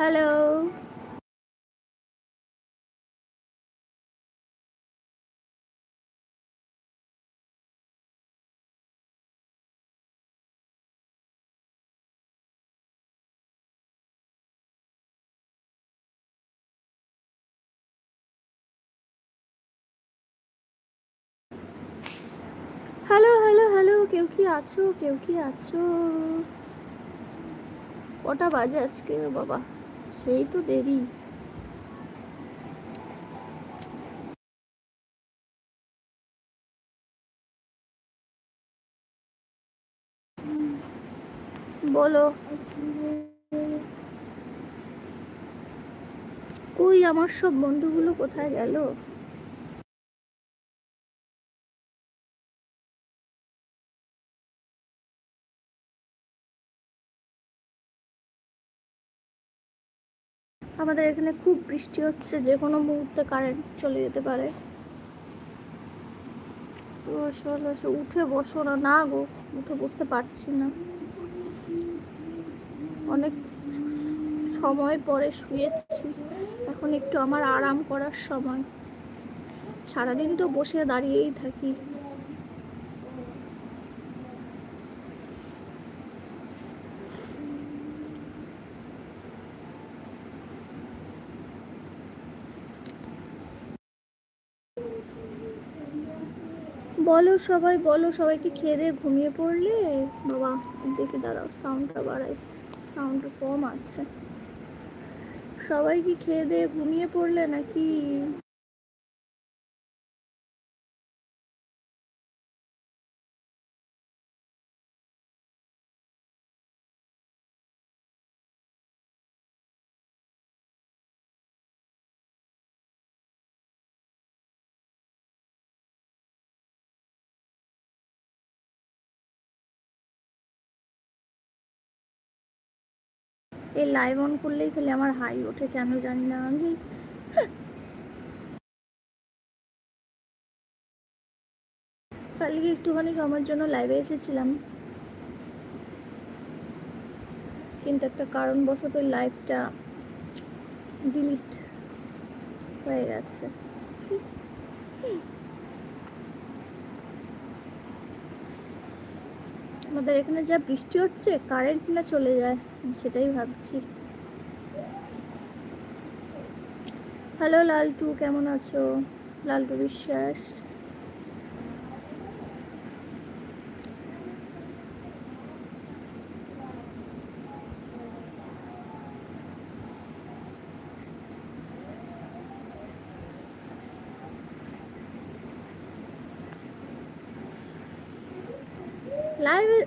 Hello hello hello hello কেউ কি আছো? কেউ কি আছো? কটা বাজে আজকে বাবা? সেই তো দেরি। বলো। কই আমার সব বন্ধুগুলো কোথায় গেল? আমাদের এখানে খুব বৃষ্টি হচ্ছে, যে কোনো মুহূর্তে কারেন্ট চলে যেতে পারে। উঠে বসো না না গো উঠে বসতে পারছি না। অনেক সময় পরে শুয়েছি, এখন একটু আমার আরাম করার সময়। সারাদিন তো বসে দাঁড়িয়েই থাকি। বলো সবাই, বলো সবাইকে খেয়ে দিয়ে ঘুমিয়ে পড়লে। বাবা, দেখে দাঁড়াও সাউন্ডটা বাড়াই। সাউন্ড কম আছে। সবাই কি খেয়ে দিয়ে ঘুমিয়ে পড়লে নাকি এই লাইভ অন করলেই খালি আমার হাই ওঠে, কেন জানি না আমি। কালকে একটুখানি সময়ের জন্য লাইভে এসেছিলাম। কিন্তু একটা কারণবশত লাইভটা ডিলিট হয়ে গেছে। আমাদের এখানে যা বৃষ্টি হচ্ছে কারেন্ট না চলে যায়, সেটাই ভাবছি। হ্যালো লালটু, কেমন আছো? লালটু বিশ্বাস। লাইভে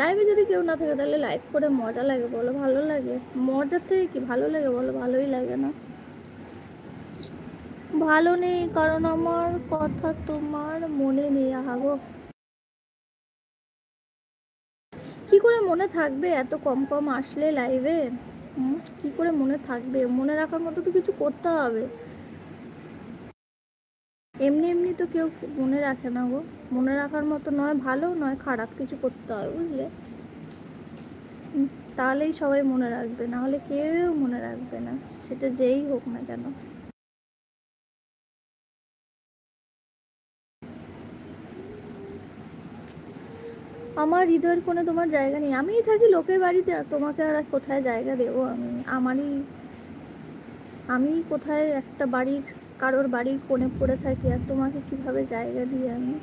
লাইভে যদি কেউ না থাকে, তাহলে লাইভ করে মজা লাগে বলো, ভালো লাগে। মজার থেকে কি ভালো লাগে বলো, ভালোই লাগে না। ভালো নেই কারণ আমার কথা তোমার মনে নেই আহাগো কি করে মনে থাকবে এত কম কম আসলে লাইভে কি করে মনে থাকবে? মনে রাখার মতো তো কিছু করতে হবে। এমনি এমনি তো কেউ মনে রাখে না গো। মনে রাখার মতো নয়, ভালো নয়, খারাপ কিছু করতে হয়, বুঝলে? তাহলেই সবাই মনে রাখবে না হলে কেউ মনে রাখবে না, সেটা যেই হোক না কেন। আমার হৃদয়ের কোণে তোমার জায়গা নেই। আমিই থাকি লোকের বাড়িতে, আর তোমাকে আর কোথায় জায়গা দেবো আমি? আমারই আমি কোথায় একটা বাড়ির কারোর বাড়ির কোণে পড়ে থাকি আর তোমাকে কীভাবে জায়গা দিই আমি?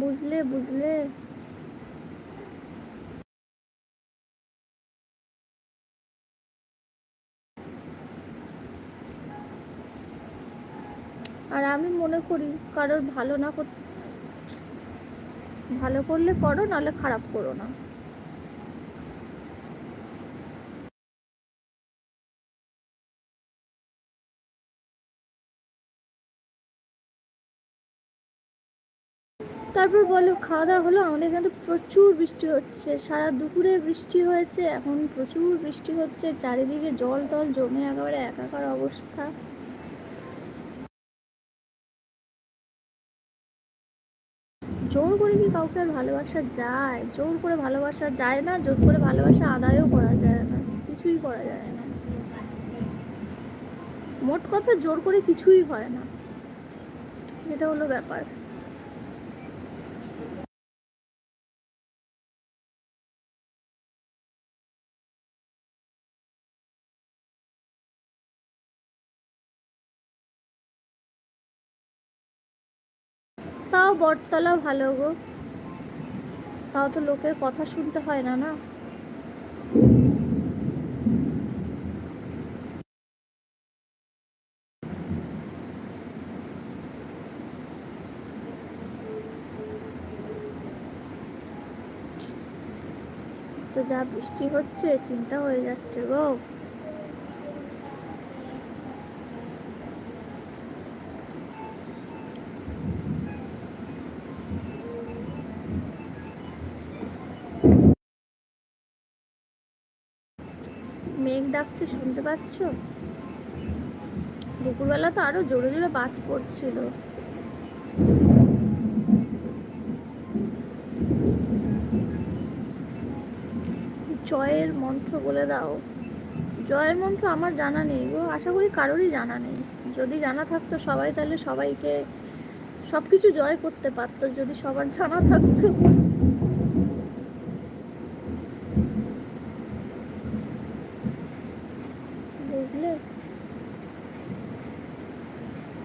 বুঝলে বুঝলে? আর আমি মনে করি কারোর ভালো না ভালো করলে করো, নাহলে খারাপ করো না। তারপর বলো খাওয়া দাওয়া হলো, আমাদের এখানে তো প্রচুর বৃষ্টি হচ্ছে। সারা দুপুরে বৃষ্টি হয়েছে, এখন প্রচুর বৃষ্টি হচ্ছে, চারিদিকে জল টল জমে একেবারে একাকার অবস্থা। জোর করে কি কাউকে আর ভালোবাসা যায়? জোর করে ভালোবাসা যায় না, জোর করে ভালোবাসা আদায়ও করা যায় না, কিছুই করা যায় না। মোট কথা জোর করে কিছুই হয় না। এটা হলো ব্যাপার। তাও বটতলা ভালো গো। তাও তো লোকের কথা শুনতে হয় না না? তো যা বৃষ্টি হচ্ছে, চিন্তা হয়ে যাচ্ছে গো। ডাকছে, শুনতে পাচ্ছ? দুপুরবেলা তো আরও জোরে জোরে বাজ পড়ছিল। জয়ের মন্ত্র বলে দাও। জয়ের মন্ত্র আমার জানা নেই গো, আশা করি কারোরই জানা নেই। যদি জানা থাকতো সবাই, তাহলে সবাইকে সব কিছু জয় করতে পারতো, যদি সবার জানা থাকতো। বুঝলে?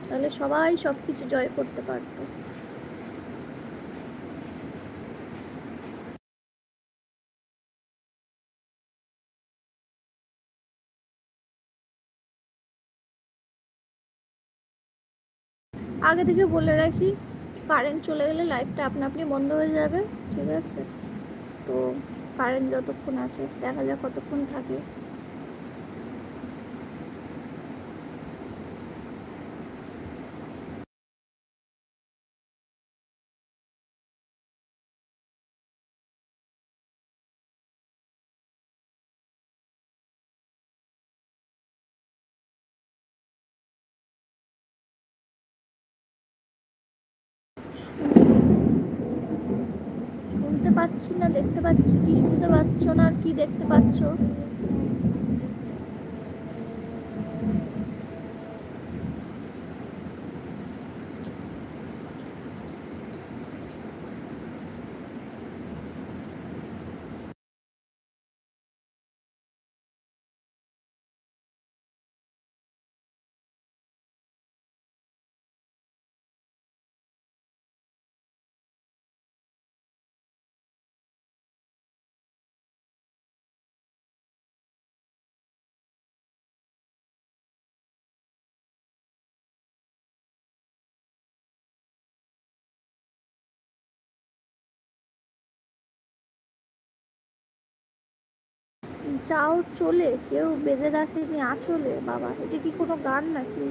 তাহলে সবাই সব কিছু জয় করতে পারতো। আগে থেকে বলে রাখি কারেন্ট চলে গেলে লাইটটা আপনা আপনি বন্ধ হয়ে যাবে, ঠিক আছে? তো কারেন্ট যতক্ষণ আছে, দেখা যাক কতক্ষণ থাকে। শুনতে পাচ্ছি না দেখতে পাচ্ছি কি শুনতে পাচ্ছ না আর কি দেখতে পাচ্ছ? যাও চলে কেউ বেঁধে রাখেনি আঁচলে বাবা। এটা কি কোনো গান নাকি?